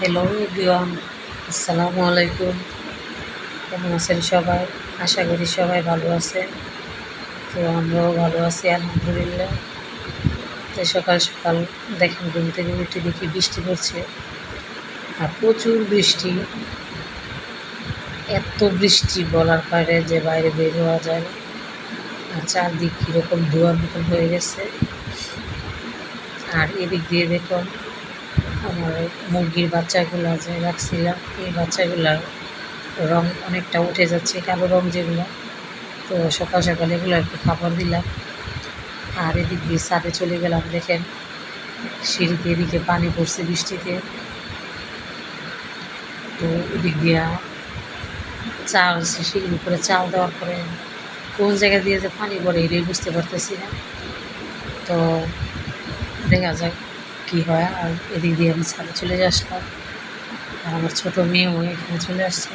Hello everyone আসসালামু আলাইকুম কেমন আছেন সবাই? আশা করি সবাই ভালো আছেন। তো আমরাও ভালো আছি, আলহামদুলিল্লাহ। তো সকাল সকাল দেখেন, ঘুম থেকে উঠে দেখি বৃষ্টি পড়ছে। আর প্রচুর বৃষ্টি। এত বৃষ্টি বলার বাইরে যে বাইরে বের হওয়া যায় না। আর চারদিক কীরকম ধোয়ার মতন হয়ে গেছে। আর এদিক দিয়ে দেখুন মুরগির বাচ্চাগুলো যে রাখছিলাম, এই বাচ্চাগুলার রং অনেকটা উঠে যাচ্ছে, কালো রং যেগুলো। তো সকাল সকাল এগুলো কি খাবার দিলাম। আর এদিক দিয়ে সাথে চলে গেলাম, দেখেন, সিঁড়িতে এদিকে পানি পড়ছে বৃষ্টিতে। তো এদিক দিয়া চাল সিঁড়ির উপরে চাল দেওয়ার পরে কোন জায়গা দিয়ে যে পানি পড়ে এটাই বুঝতে পারতেছি না। তো দেখা যাক। কী হয়? আর এদিক দিয়ে আমি ছাদে চলে আসলাম আর আমার ছোটো মেয়েও এখানে চলে আসছে।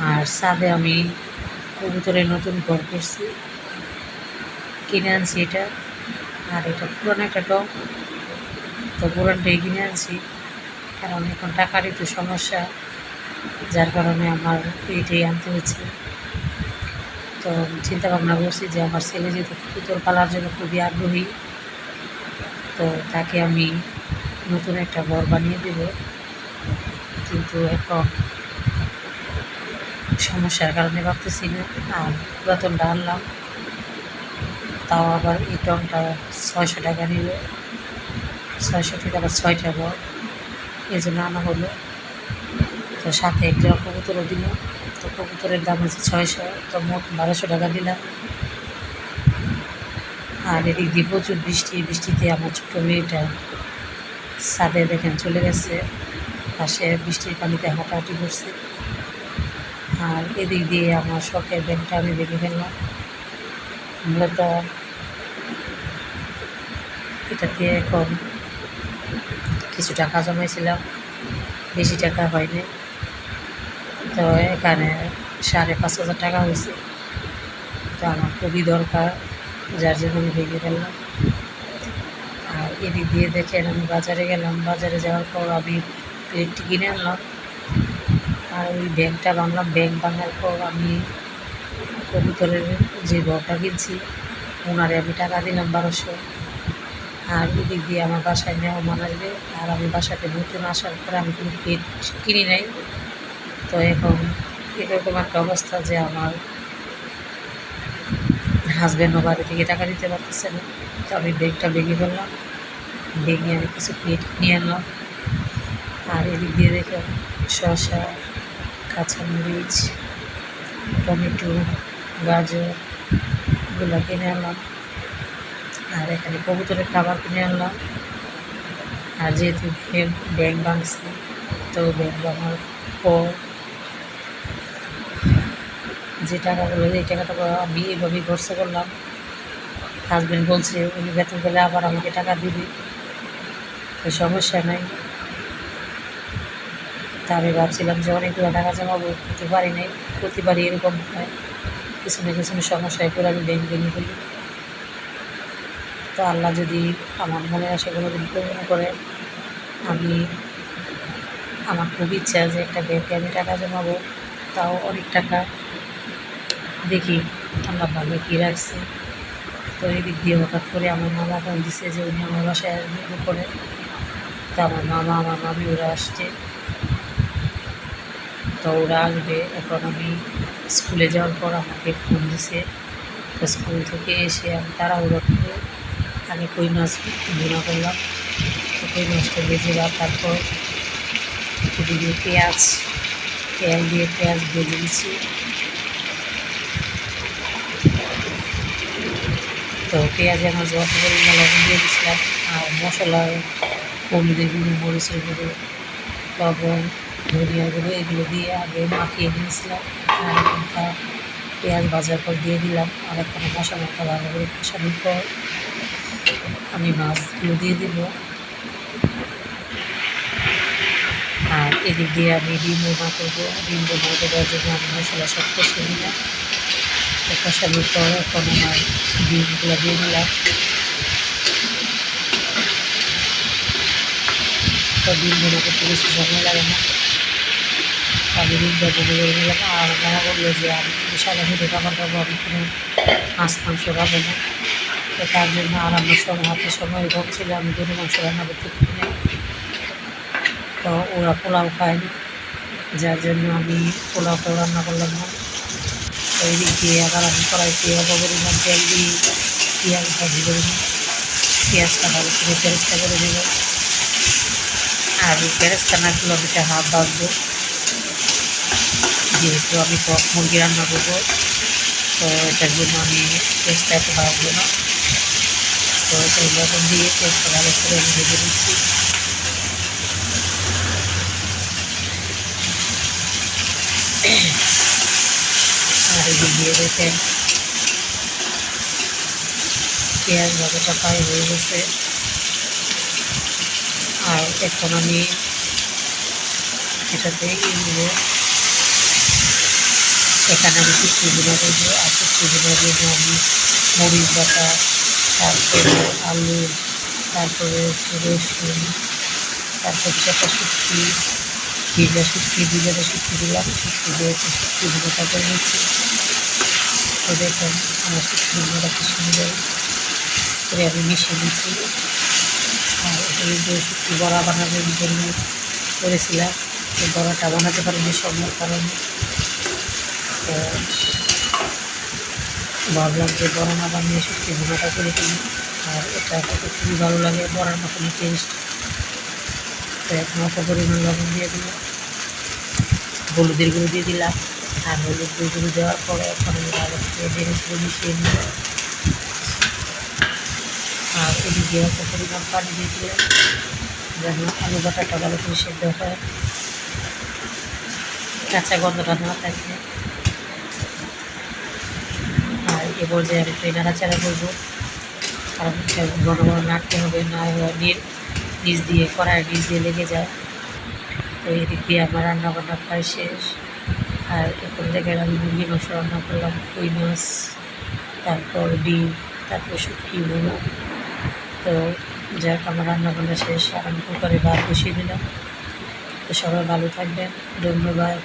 আর ছাদে আমি কবুতরের নতুন ঘর করছি। কিনে আনছি এটা। আর এটা পুরনো একটা টক তো পুরানটাই কিনে আনছি। কারণ এখন টাকারই তো সমস্যা। যার কারণে আমার এইটাই আনতে হচ্ছে। তো চিন্তা ভাবনা করছি যে আমার ছেলে যেহেতু পুতুল পালার জন্য খুবই আগ্রহী, তো তাকে আমি নতুন একটা ঘর বানিয়ে দেব। কিন্তু এখন সমস্যার কারণে ভাবতেছি না, আর পুরাতনটা আনলাম তাও আবার এই টনটা ছয়শো টাকা নিল ছয়শো থেকে আবার ছয়টা ঘর এই জন্য আনা হলো। তো সাথে এক জোড়া কবুতরও দিল। তো কবুতরের দাম হচ্ছে ছয়শো, তো মোট বারোশো টাকা দিলাম। আর এদিক দিয়ে প্রচুর বৃষ্টি বৃষ্টিতে আমার ছোটো মেয়েটা ছাদে দেখেন চলে গেছে। পাশে বৃষ্টির পানিতে হাঁটাহাঁটি করছে। আর এদিক দিয়ে আমার শখের ব্যাগটা আমি ভেঙে ফেললাম। মূলত এটাতে এখন কিছু টাকা জমাইছিলাম, বেশি টাকা হয়নি। তো এখানে সাড়ে পাঁচ হাজার টাকা হয়েছে। তো আমার খুবই দরকার, যার জন্য আমি ভেঙে ফেললাম। আর এদিক দিয়ে দেখেন, আমি বাজারে গেলাম। বাজারে যাওয়ার পর আমি প্লেটটি কিনে আনলাম। আর ওই ব্যাগটা বাংলাম ব্যাগ বাঙার পর আমি কবুতরের যে ঘরটা কিনছি, ওনারে আমি টাকা দিলাম বারোশো। আর এদিক দিয়ে আমার বাসায় মেহমান আসবে। আর আমি বাসাতে নতুন আসার পরে আমি কোনো পেট কিনি নাই। তো এখন এরকম একটা অবস্থা যে আমার হাজব্যান্ডও বাড়ি থেকে টাকা দিতে পারতেছে না। তো আমি ব্যাগটা ভেঙে ফেললাম। ভেঙে আমি কিছু পেট নিয়ে আনলাম আর এদিক দিয়ে দেখে শসা, কাঁচামরিচ, টমেটো, গাজর এগুলো কিনে আনলাম। আর এখানে কবুতরের খাবার কিনে আনলাম। আর যেহেতু ব্যাগ ভাঙছে, তো ব্যাগ ভাঙার পর যে টাকাগুলো এই টাকাটা আমি এইভাবেই খরচ করলাম। হাজব্যান্ড বলছে, উনি বেতন পেলে আবার আমাকে টাকা দিবে। তো সমস্যা নাই। তা আমি ভাবছিলাম যে অনেকগুলো টাকা জমাবো করতে পারি নাই। প্রতিবারই এরকম হয়। কিছু না কিছু সমস্যায় পড়ে আমি ব্যাংক ভেঙে ফেলি তো আল্লাহ যদি আমার মনের আশা কোনো দিন পূর্ণ করে, আমি আমার খুব ইচ্ছা যে একটা ব্যাংকে আমি টাকা জমাবো, তাও অনেক টাকা। দেখি আল্লাহ ভালো কী রাখছে। তো এই দিক দিয়ে হঠাৎ করে আমার মামা ফোন দিছে যে উনি আমার বাসায় আসবে করে তো আমার মামা, আমার মামি ওরা আসছে। তো ওরা আসবে। এখন আমি স্কুলে যাওয়ার পর আমাকে ফোন দিছে। তো স্কুল থেকে এসে আমি তাড়াহুড়ো করে আগে কই মাছ ভুনা করলাম। তো কই মাছটা ভেজে বা তারপর দিয়ে পেঁয়াজ, তেল দিয়ে পেঁয়াজ ভেজে দিচ্ছি তো পেঁয়াজে আমার যত পরিমাণ লবণ দিয়ে দিচ্ছিলাম আর মশলা, হলুদের গুঁড়ো, মরিচের গুঁড়ো, লবণ, ধনিয়া গুঁড়ো, এগুলো দিয়ে আগে মাখিয়ে নিয়েছিলাম, আর এখানটা পেঁয়াজ ভাজার পর দিয়ে দিলাম, আর এখানে মশলাটা ভালো করে কষানোর পর আমি মাছগুলো দিয়ে দিব। আর এদিক দিয়ে আমি ডিম বোমা করব, ডিম বোমা দেওয়ার জন্য আমি মশলা সব কষে নিলাম। কষানোর পর এখন আমার ডিমগুলো দিয়ে দিলাম। তো ডিম ভেঙে করতে বেশি সময় লাগে না। আমি ডিমটা ভেঙে করে নিলাম, আর মারা বলল যে আমি সাদা খেতে খাবার খাব, আমি কোনো মাছ মাংস খাব না। তো তার জন্য আর আমার সময় হাতে সময় কম ছিল, আমি গরু মাংস রান্না করতে পারি না তো ওরা পোলাও খায় না যার জন্য আমি পোলাওটাও রান্না করলাম না। এই দিয়ে আবার আমি কড়াইতে পরিমাণ তেল দিয়ে পেঁয়াজ ভাজি করে নিই পেঁয়াজটা ভালো করে পেরেস্তা করে দেব। আর এই পেরেস্তা না কিলোমিটার হাফ বাঁধবো। যেহেতু আমি টক মুরগি রান্না করব, তো এটার জন্য আমি পেস্টটা এত ভাজবো না। তো লবণ দিয়ে পেস্টটা ভালো করে আমি ভেজে নিচ্ছি। আর এই যে দিয়ে দেখেন পেঁয়াজ ভাজাটা প্রায় হয়ে গেছে আর এখন আমি এটাতে ইয়ে দেবো এখানে আমি শুক্তি গুঁড়ো দেবো আর কিছু গুঁড়ো দেবো আমি মরিচ বাটা তারপরে আলু তারপরে রসুন তারপর চেপা শুক্তি ভিজা শুক্তি ভিজাটা শুক্তি দিলাম শুক্তি দিয়ে শুক্তি গুঁড়োটা করে নিচ্ছি তো দেখুন, আমার গুঁড়োটা কি সুন্দর করে আমি মিশিয়ে নিচ্ছি আর এই যে শুক্তি বড়া বানানোর জন্য করেছিলাম এই বড়াটা বানাতে পারিনি সময়ের কারণে। তো ভাবলাম যে বড়া না বানিয়ে শুক্তি ভুনাটা করে কিনি আর এটা খেতে খুবই ভালো লাগে, বড়ার মতনই টেস্ট তো এখন অল্প পরিমাণ লবণ দিয়ে দিলাম, হলুদের গুঁড়ো দিয়ে দিলাম। আর হলুদ গুঁড়ো দেওয়ার পরে এখন আমি ভালো করে জিনিসগুলো মিশিয়ে নিলাম আর এদিকে অল্প পরিমাণ পানি দিয়ে দিলাম। যেন আলু বাটাটা ভালো করে সেদ্ধ হয়। কাঁচা গন্ধটা না থাকে। আর এ পর্যায়ে আমি একটু নাড়াচাড়া করব। কারণ ঘন ঘন নাড়তে হবে, না নিচ দিয়ে কড়াই নিচ দিয়ে লেগে যায়। তো এদিক দিয়ে আমার রান্না বান্না প্রায় শেষ। আর এরকম থেকে আমি মুরগি মাংস রান্না করলাম, কই মাছ, তারপর ডিম, তারপর শুটকি মুড়ো তো যাক, আমার রান্না বান্না শেষ আমি কুকারে ভাত বসিয়ে দিলাম। তো সবাই ভালো থাকবেন, ধন্যবাদ।